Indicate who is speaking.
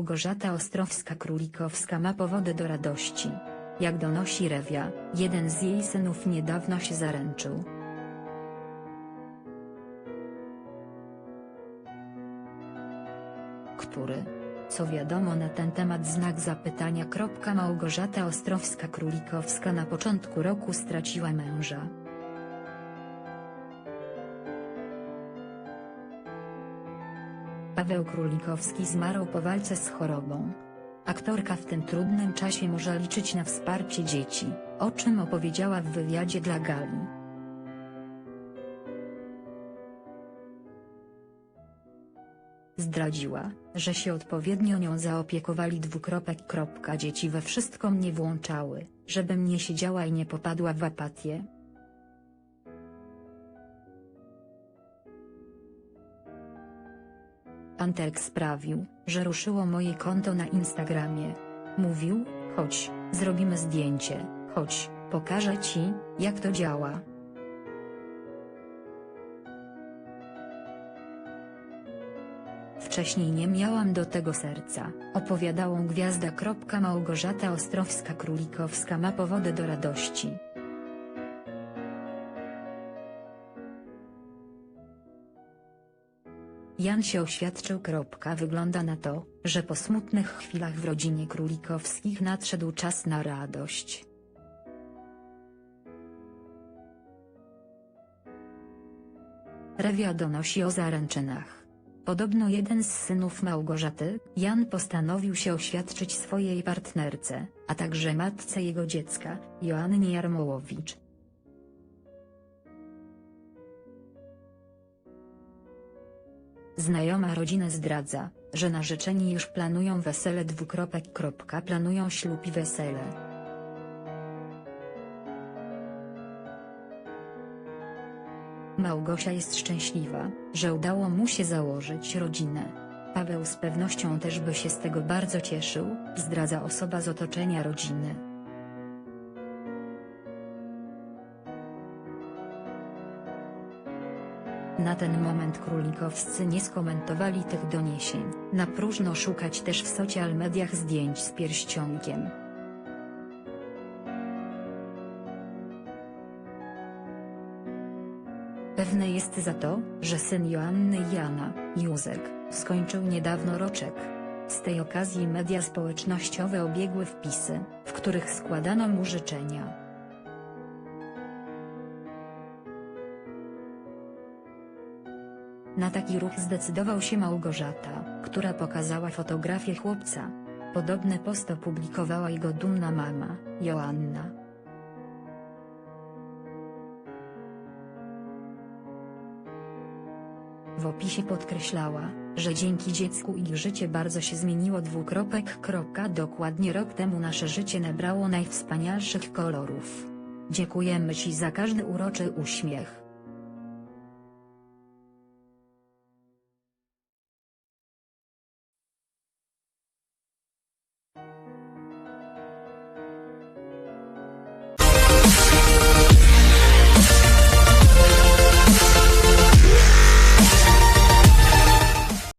Speaker 1: Małgorzata Ostrowska-Królikowska ma powody do radości. Jak donosi Rewia, jeden z jej synów niedawno się zaręczył. Który? Co wiadomo na ten temat znak zapytania. Małgorzata Ostrowska-Królikowska na początku roku straciła męża. Paweł Królikowski zmarł po walce z chorobą. Aktorka w tym trudnym czasie może liczyć na wsparcie dzieci, o czym opowiedziała w wywiadzie dla Gali. Zdradziła, że się odpowiednio nią zaopiekowali dwukropek. Dzieci we wszystko mnie włączały, żebym nie siedziała i nie popadła w apatię. Antek sprawił, że ruszyło moje konto na Instagramie. Mówił, chodź, zrobimy zdjęcie, chodź, pokażę ci, jak to działa. Wcześniej nie miałam do tego serca, opowiadałą gwiazda. Małgorzata Ostrowska-Królikowska ma powody do radości. Jan się oświadczył. Wygląda na to, że po smutnych chwilach w rodzinie Królikowskich nadszedł czas na radość. Rewia donosi o zaręczynach. Podobno jeden z synów Małgorzaty, Jan postanowił się oświadczyć swojej partnerce, a także matce jego dziecka, Joannie Jarmołowicz. Znajoma rodziny zdradza, że narzeczeni już planują wesele dwukropek. Planują ślub i wesele. Małgosia jest szczęśliwa, że udało mu się założyć rodzinę. Paweł z pewnością też by się z tego bardzo cieszył, zdradza osoba z otoczenia rodziny. Na ten moment królikowscy nie skomentowali tych doniesień. Na próżno szukać też w social mediach zdjęć z pierścionkiem. Pewne jest za to, że syn Joanny Jana, Józek, skończył niedawno roczek. Z tej okazji media społecznościowe obiegły wpisy, w których składano mu życzenia. Na taki ruch zdecydował się Małgorzata, która pokazała fotografię chłopca. Podobny post opublikowała jego dumna mama, Joanna. W opisie podkreślała, że dzięki dziecku ich życie bardzo się zmieniło dwukropek. Dokładnie rok temu nasze życie nabrało najwspanialszych kolorów. Dziękujemy Ci za każdy uroczy uśmiech. you